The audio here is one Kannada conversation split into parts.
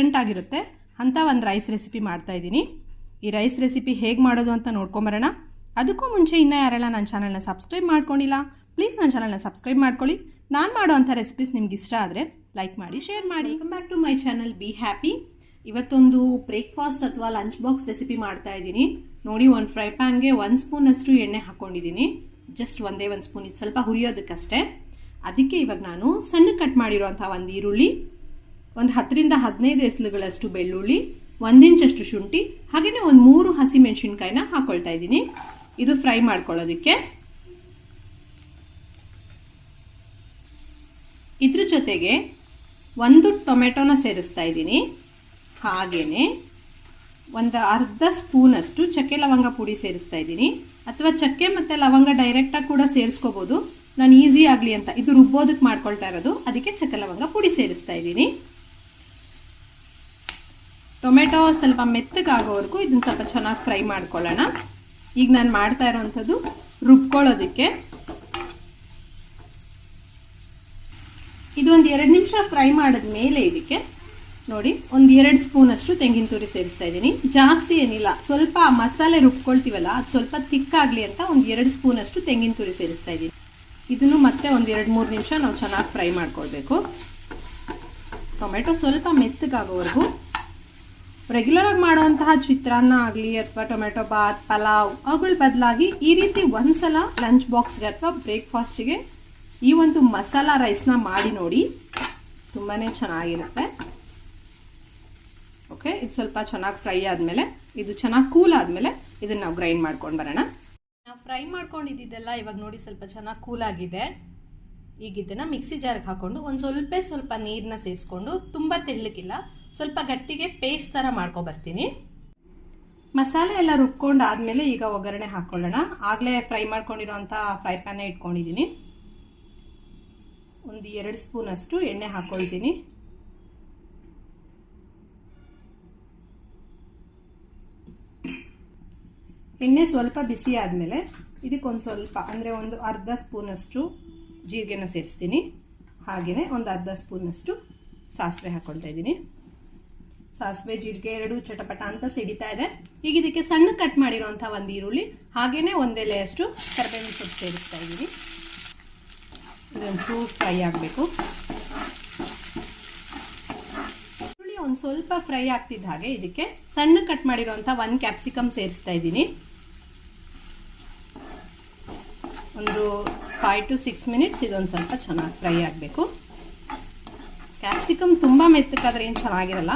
ಡಿಫ್ರೆಂಟ್ ಆಗಿರುತ್ತೆ ಅಂತ ಒಂದು ರೈಸ್ ರೆಸಿಪಿ ಮಾಡ್ತಾ ಇದ್ದೀನಿ. ಈ ರೈಸ್ ರೆಸಿಪಿ ಹೇಗೆ ಮಾಡೋದು ಅಂತ ನೋಡ್ಕೊಂಬರೋಣ. ಅದಕ್ಕೂ ಮುಂಚೆ ಇನ್ನೂ ಯಾರೆಲ್ಲ ನನ್ನ ಚಾನಲ್ನ ಸಬ್ಸ್ಕ್ರೈಬ್ ಮಾಡ್ಕೊಂಡಿಲ್ಲ ಪ್ಲೀಸ್ ನನ್ನ ಚಾನಲ್ನ ಸಬ್ಸ್ಕ್ರೈಬ್ ಮಾಡ್ಕೊಳ್ಳಿ. ನಾನು ಮಾಡೋವಂಥ ರೆಸಿಪೀಸ್ ನಿಮ್ಗೆ ಇಷ್ಟ ಆದರೆ ಲೈಕ್ ಮಾಡಿ ಶೇರ್ ಮಾಡಿ. Come back to my channel be happy ಇವತ್ತೊಂದು ಬ್ರೇಕ್ಫಾಸ್ಟ್ ಅಥವಾ ಲಂಚ್ ಬಾಕ್ಸ್ ರೆಸಿಪಿ ಮಾಡ್ತಾ ಇದ್ದೀನಿ. ನೋಡಿ, ಒಂದು ಫ್ರೈ ಪ್ಯಾನ್ಗೆ ಒಂದು ಸ್ಪೂನಷ್ಟು ಎಣ್ಣೆ ಹಾಕ್ಕೊಂಡಿದ್ದೀನಿ ಜಸ್ಟ್ ಒಂದೇ ಒಂದು ಸ್ಪೂನ್ ಇದು ಸ್ವಲ್ಪ ಹುರಿಯೋದಕ್ಕಷ್ಟೇ. ಅದಕ್ಕೆ ಇವಾಗ ನಾನು ಸಣ್ಣ ಕಟ್ ಮಾಡಿರುವಂಥ ಒಂದು ಈರುಳ್ಳಿ ಒಂದು ಹತ್ತರಿಂದ ಹದಿನೈದು ಎಸ್ಲುಗಳಷ್ಟು ಬೆಳ್ಳುಳ್ಳಿ, ಒಂದು ಇಂಚಷ್ಟು ಶುಂಠಿ ಹಾಗೆಯೇ ಒಂದು ಮೂರು ಹಸಿ ಮೆಣಸಿನ್ಕಾಯಿನ ಹಾಕೊಳ್ತಾ ಇದ್ದೀನಿ. ಇದು ಫ್ರೈ ಮಾಡ್ಕೊಳ್ಳೋದಕ್ಕೆ. ಇದ್ರ ಜೊತೆಗೆ ಒಂದು ಟೊಮೆಟೊನ ಸೇರಿಸ್ತಾ ಇದ್ದೀನಿ. ಹಾಗೆಯೇ ಒಂದು ಅರ್ಧ ಸ್ಪೂನಷ್ಟು ಚಕ್ಕೆ ಲವಂಗ ಪುಡಿ ಸೇರಿಸ್ತಾ ಇದ್ದೀನಿ. ಅಥವಾ ಚಕ್ಕೆ ಮತ್ತು ಲವಂಗ ಡೈರೆಕ್ಟಾಗಿ ಕೂಡ ಸೇರಿಸ್ಕೋಬೋದು. ನಾನು ಈಸಿ ಆಗಲಿ ಅಂತ. ಇದು ರುಬ್ಬೋದಕ್ಕೆ ಮಾಡ್ಕೊಳ್ತಾ ಇರೋದು. ಅದಕ್ಕೆ ಚಕ್ಕೆ ಲವಂಗ ಪುಡಿ ಸೇರಿಸ್ತಾ ಇದ್ದೀನಿ. ಟೊಮೆಟೊ ಸ್ವಲ್ಪ ಮೆತ್ತಗಾಗೋವರೆಗೂ ಇದನ್ನ ಸ್ವಲ್ಪ ಚೆನ್ನಾಗಿ ಫ್ರೈ ಮಾಡ್ಕೊಳ್ಳೋಣ. ಈಗ ನಾನು ಮಾಡ್ತಾ ಇರೋವಂಥದ್ದು ರುಬ್ಕೊಳ್ಳೋದಕ್ಕೆ. ಇದು ಒಂದು ಎರಡು ನಿಮಿಷ ಫ್ರೈ ಮಾಡಿದ ಮೇಲೆ ಇದಕ್ಕೆ ನೋಡಿ, ಒಂದು ಎರಡು ಸ್ಪೂನ್ ಅಷ್ಟು ತೆಂಗಿನ ತುರಿ ಸೇರಿಸ್ತಾ ಇದ್ದೀನಿ. ಜಾಸ್ತಿ ಏನಿಲ್ಲ, ಸ್ವಲ್ಪ ಮಸಾಲೆ ರುಬ್ಕೊಳ್ತೀವಲ್ಲ, ಅದು ಸ್ವಲ್ಪ ತಿಕ್ಕಾಗಲಿ ಅಂತ ಒಂದು ಎರಡು ಸ್ಪೂನ್ ಅಷ್ಟು ತೆಂಗಿನ ತುರಿ ಸೇರಿಸ್ತಾ ಇದ್ದೀನಿ. ಇದನ್ನು ಮತ್ತೆ ಒಂದು ಎರಡು ಮೂರು ನಿಮಿಷ ನಾವು ಚೆನ್ನಾಗಿ ಫ್ರೈ ಮಾಡ್ಕೊಳ್ಬೇಕು. ಟೊಮೆಟೊ ಸ್ವಲ್ಪ ಮೆತ್ತಗಾಗೋವರೆಗೂ ರೆಗ್ಯುಲರ್ ಆಗಿ ಮಾಡುವಂತಹ ಚಿತ್ರಾನ್ನ ಆಗಲಿ ಅಥವಾ ಟೊಮೆಟೊ ಬಾತ್, ಪಲಾವ್, ಅವುಗಳ ಬದಲಾಗಿ ಈ ರೀತಿ ಒಂದ್ಸಲ ಲಂಚ್ ಬಾಕ್ಸ್ಗೆ ಅಥವಾ ಬ್ರೇಕ್ಫಾಸ್ಟಿಗೆ ಈ ಒಂದು ಮಸಾಲ ರೈಸ್ನ ಮಾಡಿ ನೋಡಿ. ತುಂಬಾ ಚೆನ್ನಾಗಿರುತ್ತೆ. ಓಕೆ ಇದು ಸ್ವಲ್ಪ ಚೆನ್ನಾಗಿ ಫ್ರೈ ಆದಮೇಲೆ, ಇದು ಚೆನ್ನಾಗಿ ಕೂಲ್ ಆದಮೇಲೆ ಇದನ್ನು ನಾವು ಗ್ರೈಂಡ್ ಮಾಡ್ಕೊಂಡು ಬರೋಣ. ನಾವು ಫ್ರೈ ಮಾಡ್ಕೊಂಡಿದ್ದೆಲ್ಲ ಇವಾಗ ನೋಡಿ ಸ್ವಲ್ಪ ಚೆನ್ನಾಗಿ ಕೂಲ್ ಆಗಿದೆ. ಈಗ ಇದನ್ನು ಮಿಕ್ಸಿ ಜಾರ್ಗೆ ಹಾಕೊಂಡು ಒಂದು ಸ್ವಲ್ಪ ಸ್ವಲ್ಪ ನೀರನ್ನ ಸೇರಿಸ್ಕೊಂಡು ತುಂಬ ತೆಳ್ಳಗಿಲ್ಲ ಸ್ವಲ್ಪ ಗಟ್ಟಿಗೆ ಪೇಸ್ಟ್ ಥರ ಮಾಡ್ಕೊಬರ್ತೀನಿ ಮಸಾಲೆ ಎಲ್ಲ ರುಬ್ಕೊಂಡು ಆದಮೇಲೆ ಈಗ ಒಗ್ಗರಣೆ ಹಾಕ್ಕೊಳ್ಳೋಣ ಆಗಲೇ ಫ್ರೈ ಮಾಡ್ಕೊಂಡಿರೋಂತ ಫ್ರೈ ಪ್ಯಾನೇ ಇಟ್ಕೊಂಡಿದ್ದೀನಿ. ಒಂದು ಎರಡು ಸ್ಪೂನ್ ಅಷ್ಟು ಎಣ್ಣೆ ಹಾಕೊಳ್ತೀನಿ. ಎಣ್ಣೆ ಸ್ವಲ್ಪ ಬಿಸಿ ಆದಮೇಲೆ ಇದಕ್ಕೊಂದು ಸ್ವಲ್ಪ, ಅಂದರೆ ಒಂದು ಅರ್ಧ ಸ್ಪೂನಷ್ಟು ಜೀರಿಗೆನ ಸೇರಿಸ್ತೀನಿ. ಹಾಗೆಯೇ ಒಂದು ಅರ್ಧ ಸ್ಪೂನಷ್ಟು ಸಾಸಿವೆ ಹಾಕ್ಕೊಳ್ತಾ ಇದ್ದೀನಿ. ಸಾಸಿವೆ, ಜೀರಿಗೆ ಎರಡು ಚಟಪಟ ಅಂತ ಸಿಡಿತಾ ಇದೆ. ಈಗ ಇದಕ್ಕೆ ಸಣ್ಣ ಕಟ್ ಮಾಡಿರೋಂಥ ಒಂದು ಈರುಳ್ಳಿ ಹಾಗೆಯೇ ಒಂದೆಲೆಯಷ್ಟು ಕರಿಬೇವಿನ ಸೊಪ್ಪು ಸೇರಿಸ್ತಾ ಇದ್ದೀನಿ. ಇದೊಂದು ಫ್ರೈ ಆಗಬೇಕು. ಈರುಳ್ಳಿ ಒಂದು ಸ್ವಲ್ಪ ಫ್ರೈ ಆಗ್ತಿದ್ದ ಹಾಗೆ ಇದಕ್ಕೆ ಸಣ್ಣ ಕಟ್ ಮಾಡಿರೋಂಥ ಒಂದು ಕ್ಯಾಪ್ಸಿಕಮ್ ಸೇರಿಸ್ತಾ ಇದ್ದೀನಿ. ಒಂದು ಫೈವ್ ಟು ಸಿಕ್ಸ್ ಮಿನಿಟ್ಸ್ ಇದೊಂದು ಸ್ವಲ್ಪ ಚೆನ್ನಾಗಿ ಫ್ರೈ ಆಗಬೇಕು. ಕ್ಯಾಪ್ಸಿಕಮ್ ತುಂಬ ಮೆತ್ತಕ್ಕಾದ್ರೆ ಏನು ಚೆನ್ನಾಗಿರಲ್ಲ.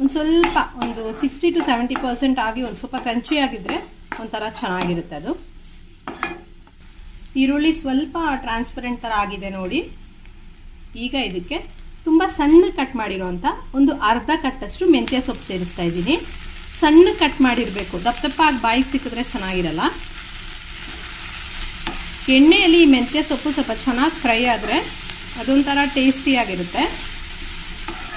ಒಂದು ಸ್ವಲ್ಪ ಒಂದು ಸಿಕ್ಸ್ಟಿ ಟು ಸೆವೆಂಟಿ ಪರ್ಸೆಂಟ್ ಆಗಿ ಒಂದು ಸ್ವಲ್ಪ ಕ್ರಂಚಿ ಆಗಿದ್ರೆ ಒಂಥರ ಚೆನ್ನಾಗಿರುತ್ತೆ ಅದು. ಈರುಳ್ಳಿ ಸ್ವಲ್ಪ ಟ್ರಾನ್ಸ್ಪರೆಂಟ್ ಥರ ಆಗಿದೆ ನೋಡಿ. ಈಗ ಇದಕ್ಕೆ ತುಂಬ ಸಣ್ಣ ಕಟ್ ಮಾಡಿರೋಂಥ ಒಂದು ಅರ್ಧ ಕಟ್ಟಷ್ಟು ಮೆಂತ್ಯ ಸೊಪ್ಪು ಸೇರಿಸ್ತಾ ಇದ್ದೀನಿ. ಸಣ್ಣ ಕಟ್ ಮಾಡಿರಬೇಕು. ದಪ್ಪ ದಪ್ಪ ಆಗಿ ಬಾಯಿಗೆ ಸಿಕ್ಕಿದ್ರೆ ಚೆನ್ನಾಗಿರಲ್ಲ. ಎಣ್ಣೆಯಲ್ಲಿ ಈ ಮೆಂತ್ಯ ಸೊಪ್ಪು ಸ್ವಲ್ಪ ಚೆನ್ನಾಗಿ ಫ್ರೈ ಆದರೆ ಅದೊಂಥರ ಟೇಸ್ಟಿಯಾಗಿರುತ್ತೆ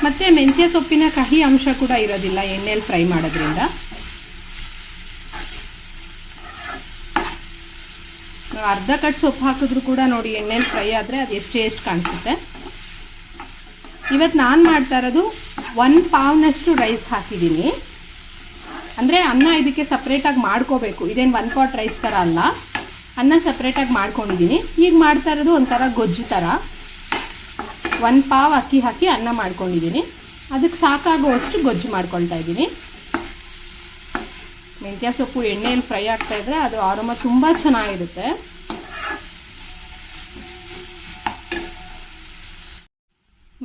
ಮತ್ತು ಮೆಂತ್ಯ ಸೊಪ್ಪಿನ ಕಹಿ ಅಂಶ ಕೂಡ ಇರೋದಿಲ್ಲ ಎಣ್ಣೆಯಲ್ಲಿ ಫ್ರೈ ಮಾಡೋದ್ರಿಂದ. ಅರ್ಧ ಕಟ್ ಸೊಪ್ಪು ಹಾಕಿದ್ರು ಕೂಡ ನೋಡಿ ಎಣ್ಣೆಲಿ ಫ್ರೈ ಆದರೆ ಅದು ಎಷ್ಟು ಟೇಸ್ಟ್ ಕಾಣಿಸುತ್ತೆ. ಇವತ್ತು ನಾನು ಮಾಡ್ತಾ ಇರೋದು ಒನ್ ಪಾವ್ನಷ್ಟು ರೈಸ್ ಹಾಕಿದ್ದೀನಿ. ಅಂದರೆ ಅನ್ನ ಇದಕ್ಕೆ ಸಪ್ರೇಟಾಗಿ ಮಾಡ್ಕೋಬೇಕು. ಇದೇನು ಒನ್ ಪಾಟ್ ರೈಸ್ ಥರ ಅಲ್ಲ. ಅನ್ನ ಸಪ್ರೇಟಾಗಿ ಮಾಡ್ಕೊಂಡಿದ್ದೀನಿ ಈಗ ಮಾಡ್ತಾ ಇರೋದು ಒಂಥರ ಗೊಜ್ಜು ಥರ ಒಂದು ಪಾವ್ ಅಕ್ಕಿ ಹಾಕಿ ಅನ್ನ ಮಾಡ್ಕೊಂಡಿದ್ದೀನಿ ಅದಕ್ಕೆ ಸಾಕಾಗುವಷ್ಟು ಗೊಜ್ಜು ಮಾಡ್ಕೊಳ್ತಾ ಇದ್ದೀನಿ. ಮೆಂತ್ಯ ಸೊಪ್ಪು ಎಣ್ಣೆಯಲ್ಲಿ ಫ್ರೈ ಆಗ್ತಾ ಇದ್ರೆ ಅದು ಆರೋಮ ತುಂಬ ಚೆನ್ನಾಗಿರುತ್ತೆ.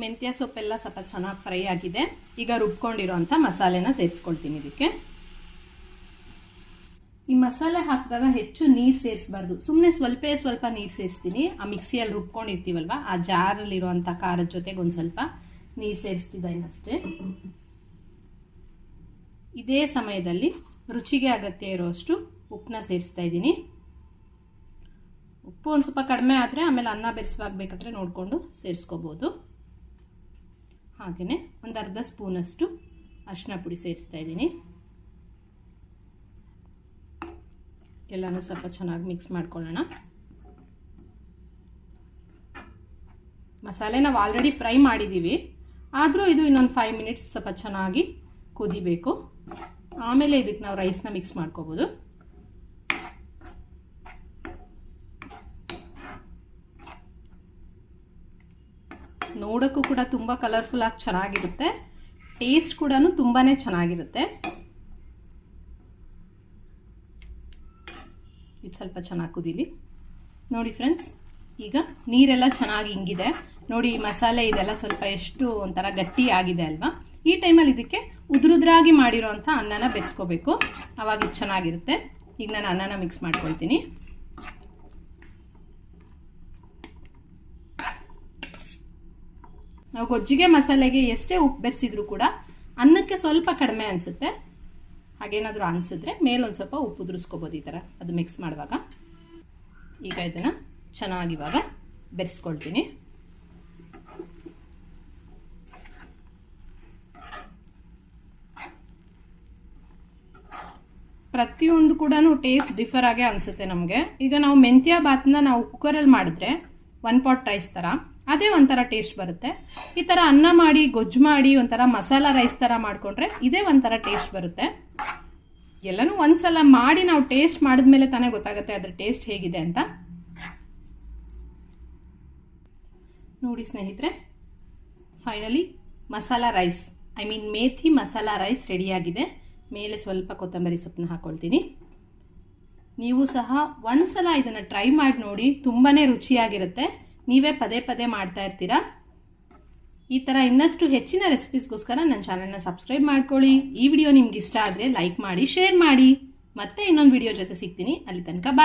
ಮೆಂತ್ಯ ಸೊಪ್ಪೆಲ್ಲ ಸ್ವಲ್ಪ ಚೆನ್ನಾಗಿ ಫ್ರೈ ಆಗಿದೆ. ಈಗ ರುಬ್ಕೊಂಡಿರೋಂಥ ಮಸಾಲೆನ ಸೇರಿಸ್ಕೊಳ್ತೀನಿ ಇದಕ್ಕೆ. ಈ ಮಸಾಲೆ ಹಾಕಿದಾಗ ಹೆಚ್ಚು ನೀರು ಸೇರಿಸಬಾರ್ದು. ಸುಮ್ಮನೆ ಸ್ವಲ್ಪ ಸ್ವಲ್ಪ ನೀರು ಸೇರಿಸ್ತೀನಿ. ಆ ಮಿಕ್ಸಿಯಲ್ಲಿ ರುಬ್ಕೊಂಡಿರ್ತೀವಲ್ವ? ಆ ಜಾರಲ್ಲಿರುವಂಥ ಖಾರದ ಜೊತೆಗೆ ಒಂದು ಸ್ವಲ್ಪ ನೀರು ಸೇರಿಸ್ತಿದ್ದೀನಿ ಅಷ್ಟೇ. ಇದೇ ಸಮಯದಲ್ಲಿ ರುಚಿಗೆ ಅಗತ್ಯ ಇರೋಷ್ಟು ಉಪ್ಪನ್ನ ಸೇರಿಸ್ತಾ ಇದ್ದೀನಿ. ಉಪ್ಪು ಒಂದು ಸ್ವಲ್ಪ ಕಡಿಮೆ ಆದರೆ ಆಮೇಲೆ ಅನ್ನ ಬೆರೆಸುವಾಗ ಬೇಕಾದರೆ ನೋಡಿಕೊಂಡು ಸೇರಿಸ್ಕೋಬೋದು. ಹಾಗೆಯೇ ಒಂದು ಅರ್ಧ ಸ್ಪೂನಷ್ಟು ಅರಿಶಿನ ಪುಡಿ ಸೇರಿಸ್ತಾ ಇದ್ದೀನಿ. ಎಲ್ಲನೂ ಸ್ವಲ್ಪ ಚೆನ್ನಾಗಿ ಮಿಕ್ಸ್ ಮಾಡ್ಕೊಳ್ಳೋಣ. ಮಸಾಲೆ ನಾವು ಆಲ್ರೆಡಿ ಫ್ರೈ ಮಾಡಿದ್ದೀವಿ ಆದರೂ ಇದು ಇನ್ನೊಂದು ಫೈವ್ ಮಿನಿಟ್ಸ್ ಸ್ವಲ್ಪ ಚೆನ್ನಾಗಿ ಕುದಿಬೇಕು. ಆಮೇಲೆ ಇದಕ್ಕೆ ನಾವು ರೈಸ್ನ ಮಿಕ್ಸ್ ಮಾಡ್ಕೋಬೋದು. ನೋಡೋಕ್ಕೂ ಕೂಡ ತುಂಬ ಕಲರ್ಫುಲ್ ಆಗಿ ಚೆನ್ನಾಗಿರುತ್ತೆ. ಟೇಸ್ಟ್ ಕೂಡ ತುಂಬಾ ಚೆನ್ನಾಗಿರುತ್ತೆ. ಇದು ಸ್ವಲ್ಪ ಚೆನ್ನಾಗಿ ಕುದೀಲಿ. ನೋಡಿ ಫ್ರೆಂಡ್ಸ್, ಈಗ ನೀರೆಲ್ಲ ಚೆನ್ನಾಗಿ ಹಿಂಗಿದೆ ನೋಡಿ ಮಸಾಲೆ ಇದೆಲ್ಲ ಸ್ವಲ್ಪ ಎಷ್ಟು ಒಂಥರ ಗಟ್ಟಿ ಆಗಿದೆ ಅಲ್ವಾ? ಈ ಟೈಮಲ್ಲಿ ಇದಕ್ಕೆ ಉದುರುದ್ರಾಗಿ ಮಾಡಿರೋಂಥ ಅನ್ನನ ಬೆಸ್ಕೋಬೇಕು. ಅವಾಗ ಇದು ಚೆನ್ನಾಗಿರುತ್ತೆ. ಈಗ ನಾನು ಅನ್ನನ ಮಿಕ್ಸ್ ಮಾಡ್ಕೊಳ್ತೀನಿ. ನಾವು ಗೊಜ್ಜಿಗೆ ಮಸಾಲೆಗೆ ಎಷ್ಟೇ ಉಪ್ಪು ಬೆರೆಸಿದ್ರು ಕೂಡ ಅನ್ನಕ್ಕೆ ಸ್ವಲ್ಪ ಕಡಿಮೆ ಅನಿಸುತ್ತೆ. ಹಾಗೇನಾದರೂ ಅನಿಸಿದ್ರೆ ಮೇಲೊಂದು ಸ್ವಲ್ಪ ಉಪ್ಪು ಉದುರಿಸ್ಕೋಬೋದು ಈ ಥರ ಅದು ಮಿಕ್ಸ್ ಮಾಡುವಾಗ. ಈಗ ಇದನ್ನು ಚೆನ್ನಾಗಿ ಇವಾಗ ಬೆರೆಸ್ಕೊಳ್ತೀನಿ. ಪ್ರತಿಯೊಂದು ಕೂಡ ಟೇಸ್ಟ್ ಡಿಫರ್ ಆಗೇ ಅನಿಸುತ್ತೆ ನಮಗೆ. ಈಗ ನಾವು ಮೆಂತ್ಯ ಬಾತ್ನ ನಾವು ಕುಕ್ಕರಲ್ಲಿ ಮಾಡಿದ್ರೆ ಒನ್ ಪಾಟ್ ರೈಸ್ ಥರ ಅದೇ ಒಂಥರ ಟೇಸ್ಟ್ ಬರುತ್ತೆ. ಈ ಥರ ಅನ್ನ ಮಾಡಿ, ಗೊಜ್ಜು ಮಾಡಿ ಒಂಥರ ಮಸಾಲ ರೈಸ್ ಥರ ಮಾಡಿಕೊಂಡ್ರೆ ಇದೇ ಒಂಥರ ಟೇಸ್ಟ್ ಬರುತ್ತೆ. ಎಲ್ಲನೂ ಒಂದ್ಸಲ ಮಾಡಿ ನಾವು ಟೇಸ್ಟ್ ಮಾಡಿದ್ಮೇಲೆ ತಾನೇ ಗೊತ್ತಾಗುತ್ತೆ ಅದ್ರ ಟೇಸ್ಟ್ ಹೇಗಿದೆ ಅಂತ. ನೋಡಿ ಸ್ನೇಹಿತರೆ finally masala rice I mean methi masala rice ರೆಡಿಯಾಗಿದೆ ಮೇಲೆ ಸ್ವಲ್ಪ ಕೊತ್ತಂಬರಿ ಸೊಪ್ಪನ್ನ ಹಾಕೊಳ್ತೀನಿ. ನೀವು ಸಹ ಒಂದ್ಸಲ ಇದನ್ನು ಟ್ರೈ ಮಾಡಿ ನೋಡಿ ತುಂಬಾ ರುಚಿಯಾಗಿರುತ್ತೆ. ನೀವೇ ಪದೇ ಪದೇ ಮಾಡ್ತಾ ಇರ್ತೀರಾ? ಈ ಥರ ಇನ್ನಷ್ಟು ಹೆಚ್ಚಿನ ರೆಸಿಪೀಸ್ಗೋಸ್ಕರ ನನ್ನ ಚಾನಲ್ನ ಸಬ್ಸ್ಕ್ರೈಬ್ ಮಾಡ್ಕೊಳ್ಳಿ. ಈ ವಿಡಿಯೋ ನಿಮ್ಗೆ ಇಷ್ಟ ಆದರೆ ಲೈಕ್ ಮಾಡಿ ಶೇರ್ ಮಾಡಿ. ಮತ್ತೆ ಇನ್ನೊಂದು ವಿಡಿಯೋ ಜೊತೆ ಸಿಗ್ತೀನಿ. ಅಲ್ಲಿ ತನಕ ಬಾಯ್